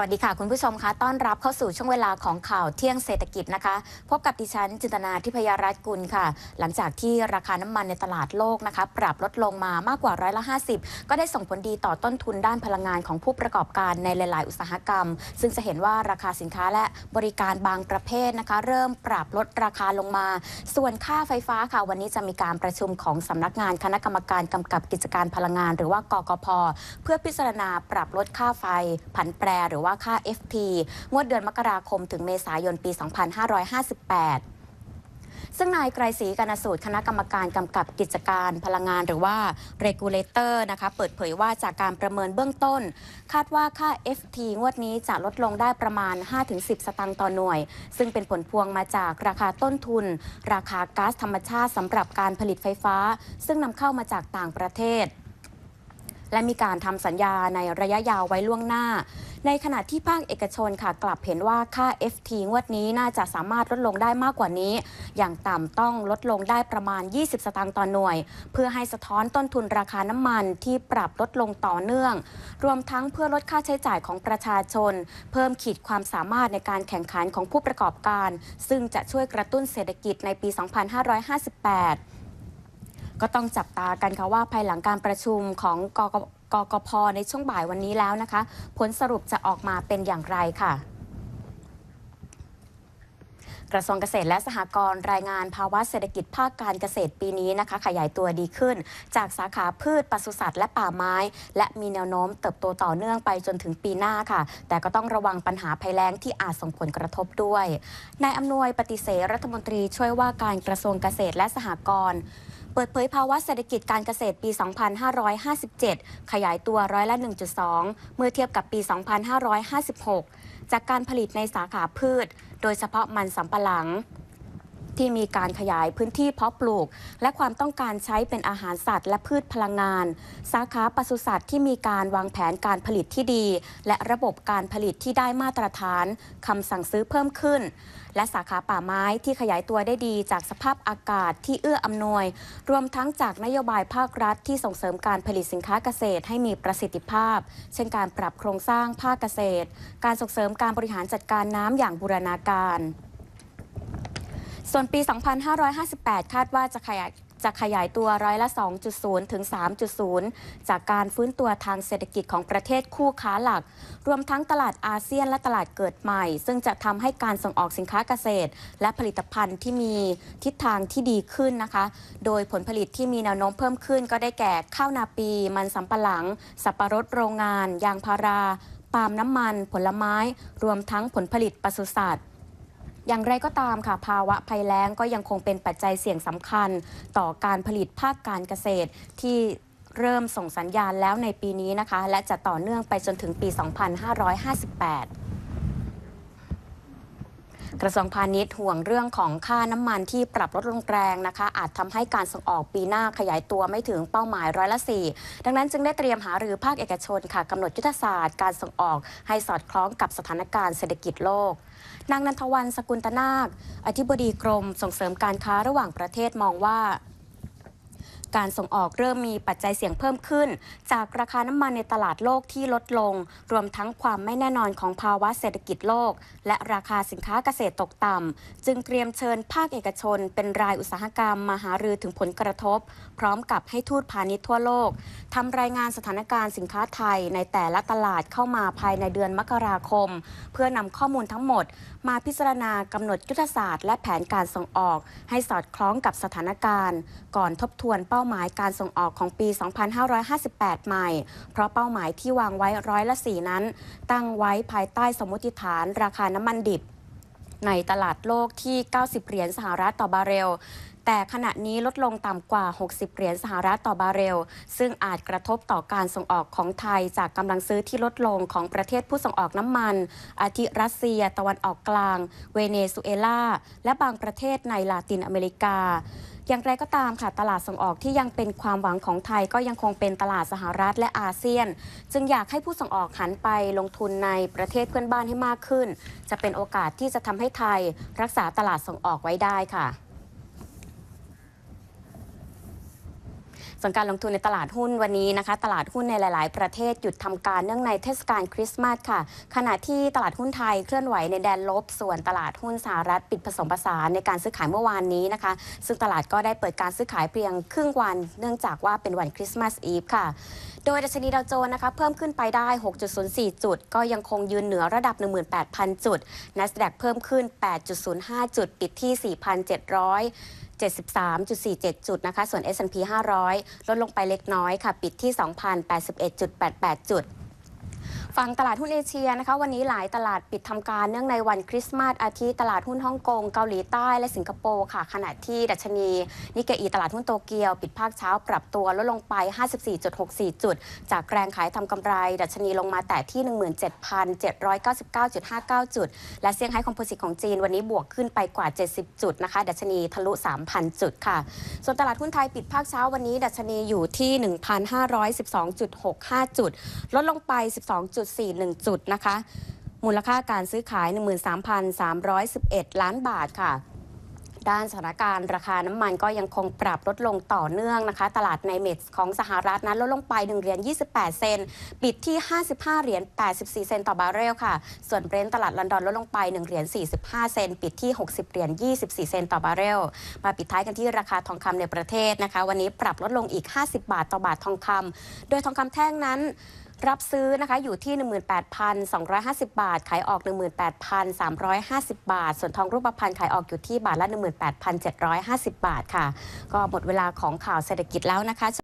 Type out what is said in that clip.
วัสดีค่ะคุณผู้ชมคะต้อนรับเข้าสู่ช่วงเวลาของข่าวเที่ยงเศรษฐกิจนะคะ พบกับดิฉันจินตนาทิพยรัตน์กุลค่ะ หลังจากที่ราคาน้ำมันในตลาดโลกนะคะ ปรับลดลงมามากกว่าร้อยละ50 ก็ได้ส่งผลดีต่อต้นทุนด้านพลังงานของผู้ประกอบการในหลาย ๆ อุตสาหกรรม ซึ่งจะเห็นว่าราคาสินค้าและบริการบางประเภทนะคะ เริ่มปรับลดราคาลงมา ส่วนค่าไฟฟ้าค่ะ วันนี้จะมีการประชุมของสำนักงานคณะกรรมการกำกับกิจการพลังงาน หรือว่ากกพ เพื่อพิจารณาปรับลดค่าไฟผันแปรหรือว่าค่า FT งวดเดือนมกราคมถึงเมษายนปี 2558ซึ่งนายไกรศรีกนสูตรคณะกรรมการกำกับกิจการพลังงานหรือว่า regulator นะคะเปิดเผยว่าจากการประเมินเบื้องต้น คาดว่าค่า FT งวดนี้จะลดลงได้ประมาณ 5-10 สตางค์ต่อหน่วย ซึ่งเป็นผลพวงมาจากราคาต้นทุน ราคาก๊าซธรรมชาติสำหรับการผลิตไฟฟ้า ซึ่งนำเข้ามาจากต่างประเทศ และมีการทำสัญญาในระยะยาวไว้ล่วงหน้า ในขณะที่ภาคเอกชนค่ะกลับเห็นว่าค่า FT งวดนี้น่าจะสามารถลดลงได้มากกว่านี้ อย่างต่ำต้องลดลงได้ประมาณ 20 สตางค์ต่อหน่วย เพื่อให้สะท้อนต้นทุนราคาน้ำมันที่ปรับลดลงต่อเนื่อง รวมทั้งเพื่อลดค่าใช้จ่ายของประชาชน เพิ่มขีดความสามารถในการแข่งขันของผู้ประกอบการ ซึ่งจะช่วยกระตุ้นเศรษฐกิจในปี 2558 ก็ต้องจับตากันค่ะว่าภายหลังการประชุมของก กกกพในช่วงบ่ายวันนี้แล้วนะคะ ผลสรุปจะออกมาเป็นอย่างไรค่ะกระทรวงเกษตรและสหกรณ์รายงานภาวะเศรษฐกิจภาคการเกษตรปีนี้นะคะ ขยายตัวดีขึ้น จากสาขาพืชปศุสัตว์และป่าไม้ และมีแนวโน้มเติบโตต่อเนื่องไปจนถึงปีหน้าค่ะ แต่ก็ต้องระวังปัญหาภัยแล้งที่อาจส่งผลกระทบด้วยนายอำนวยปฏิเสธรัฐมนตรีช่วยว่าการกระทรวงเกษตรและสหกรณ์ เปิดเผยภาวะเศรษฐกิจการเกษตรปี 2557 ขยายตัวร้อยละ 1.2 เมื่อเทียบกับปี 2556 จากการผลิตในสาขาพืช โดยเฉพาะมันสำปะหลัง ที่มีการขยายพื้นที่เพาะปลูก และความต้องการใช้เป็นอาหารสัตว์ และพืชพลังงาน สาขาปศุสัตว์ที่มีการวางแผนการผลิตที่ดี และระบบการผลิตที่ได้มาตรฐานคำสั่งซื้อเพิ่มขึ้น และสาขาป่าไม้ที่ขยายตัวได้ดีจากสภาพอากาศที่เอื้ออำนวย รวมทั้งจากนโยบายภาครัฐที่ส่งเสริมการผลิตสินค้าเกษตรให้มีประสิทธิภาพ เช่นการปรับโครงสร้างภาคเกษตร การส่งเสริมการบริหารจัดการน้ำอย่างบูรณาการ ส่วนปี 2558 คาดว่าจะขยายจะขยายตัวร้อยละ 2.0 ถึง 3.0 จากการฟื้นตัวทางเศรษฐกิจของประเทศคู่ค้าหลัก รวมทั้งตลาดอาเซียนและตลาดเกิดใหม่ ซึ่งจะทำให้การส่งออกสินค้าเกษตร และผลิตภัณฑ์ที่มีทิศทางที่ดีขึ้นนะคะ โดยผลผลิตที่มีแนวโน้มเพิ่มขึ้น ก็ได้แก่ข้าวนาปี มันสำปะหลัง สับปะรดโรงงาน ยางพารา ปาล์มน้ำมัน ผลไม้ รวมทั้งผลผลิตปศุสัตว์ อย่างไรก็ตามค่ะ ภาวะภัยแล้งก็ยังคงเป็นปัจจัยเสี่ยงสำคัญ ต่อการผลิตภาคการเกษตรที่เริ่มส่งสัญญาณแล้วในปีนี้นะคะ และจะต่อเนื่องไปจนถึงปี 2558 กระทรวงพาณิชย์ห่วงเรื่องของค่าน้ำมันที่ปรับลดลงแรงนะคะ อาจทำให้การส่งออกปีหน้าขยายตัวไม่ถึงเป้าหมายร้อยละสี่ดังนั้นจึงได้เตรียมหารือภาคเอกชนค่ะกำหนดยุทธศาสตร์การส่งออกให้สอดคล้องกับสถานการณ์เศรษฐกิจโลก นางนันทวันสกุลตนาค อธิบดีกรมส่งเสริมการค้าระหว่างประเทศมองว่า การส่งออกเริ่มมีปัจจัยเสี่ยงเพิ่มขึ้น จากราคาน้ำมันในตลาดโลกที่ลดลง รวมทั้งความไม่แน่นอนของภาวะเศรษฐกิจโลก และราคาสินค้าเกษตรตกต่ำจึงเตรียมเชิญภาคเอกชน เป็นรายอุตสาหกรรมมาหารือถึงผลกระทบ พร้อมกับให้ทูตพาณิชย์ทั่วโลกทำรายงานสถานการณ์สินค้าไทยในแต่ละตลาดเข้ามาภายในเดือนมกราคม เพื่อนำข้อมูลทั้งหมด มาพิจารณากำหนดยุทธศาสตร์และแผนการส่งออก ให้สอดคล้องกับสถานการณ์ ก่อนทบทวนเป้าาหมายการส่งออกของปี 2558 ใหม่ เพราะเป้าหมายที่วางไว้ร้อยละสี่นั้น ตั้งไว้ภายใต้สมมติฐานราคาน้ำมันดิบ ในตลาดโลกที่ 90 เหรียญสหรัฐต่อบาร์เรลแต่ขณะนี้ลดลงต่ำกว่า 60 เหรียญสหรัฐต่อบาร์เรล ซึ่งอาจกระทบต่อการส่งออกของไทยจากกำลังซื้อที่ลดลงของประเทศผู้ส่งออกน้ำมัน อาทิรัสเซีย ตะวันออกกลาง เวเนซุเอลา และบางประเทศในลาตินอเมริกาอย่างไรก็ตามค่ะ ตลาดส่งออกที่ยังเป็นความหวังของไทยก็ยังคงเป็นตลาดสหรัฐและอาเซียน จึงอยากให้ผู้ส่งออกหันไปลงทุนในประเทศเพื่อนบ้านให้มากขึ้น จะเป็นโอกาสที่จะทำให้ไทยรักษาตลาดส่งออกไว้ได้ค่ะ ส่วนการลงทุนในตลาดหุ้นวันนี้นะคะ ตลาดหุ้นในหลาย ๆ ประเทศหยุดทำการเนื่องในเทศกาลคริสต์มาสค่ะ ขณะที่ตลาดหุ้นไทยเคลื่อนไหวในแดนลบ ส่วนตลาดหุ้นสหรัฐปิดผสมผสานในการซื้อขายเมื่อวานนี้นะคะ ซึ่งตลาดก็ได้เปิดการซื้อขายเพียงครึ่งวัน เนื่องจากว่าเป็นวันคริสต์มาสอีฟค่ะโดยดัชนีดาวโจนส์นะคะเพิ่มขึ้นไปได้ 6.04 จุด ก็ยังคงยืนเหนือระดับ 18,000 จุด NASDAQ เพิ่มขึ้น 8.05 จุด ปิดที่ 4,700 73.47 จุดนะคะ ส่วน S&P 500 ลดลงไปเล็กน้อยค่ะ ปิดที่ 2,081.88 จุด ฝั่งตลาดหุ้นเอเชียนะคะ วันนี้หลายตลาดปิดทำการเนื่องในวันคริสต์มาสอาทิตย์ตลาดหุ้นฮ่องกงเกาหลีใต้และสิงคโปร์ค่ะ ขณะที่ดัชนีนิกเกอีตลาดหุ้นโตเกียว ปิดภาคเช้าปรับตัวลดลงไป 54.64 จุด จากแรงขายทำกำไร ดัชนีลงมาแต่ที่ 17,799.59 จุด และเซี่ยงไฮ้คอมโพสิตของจีนวันนี้บวกขึ้นไปกว่า 70 จุดนะคะ ดัชนีทะลุ 3,000 จุดค่ะ ส่วนตลาดหุ้นไทยปิดภาคเช้าวันนี้ ดัชนีอยู่ที่ 1,512.65 จุด ลดลงไป 12 12.41 จุดนะคะ มูลค่าการซื้อขาย 13,311 ล้านบาทค่ะด้านสถานการณ์ราคาน้ำมันก็ยังคงปรับลดลงต่อเนื่องนะคะ ตลาดในเมดของสหรัฐนั้นลดลงไป 1 เหรียญ 28 เซน ปิดที่ 55 เหรียญ 84 เซนต์ต่อบาร์เรลค่ะ ส่วนเบรนท์ตลาดลอนดอนลดลงไป 1 เหรียญ 45 เซน ปิดที่ 60 เหรียญ 24 เซนต์ต่อบาร์เรล มาปิดท้ายกันที่ราคาทองคำในประเทศนะคะ วันนี้ปรับลดลงอีก 50 บาทต่อบาททองคำโดยทองคำแท่งนั้น รับซื้อนะคะอยู่ที่ 18,250 บาท ขายออก 18,350 บาท ส่วนทองรูปพรรณขายออกอยู่ที่บาทละ 18,750 บาทค่ะ ก็หมดเวลาของข่าวเศรษฐกิจแล้วนะคะ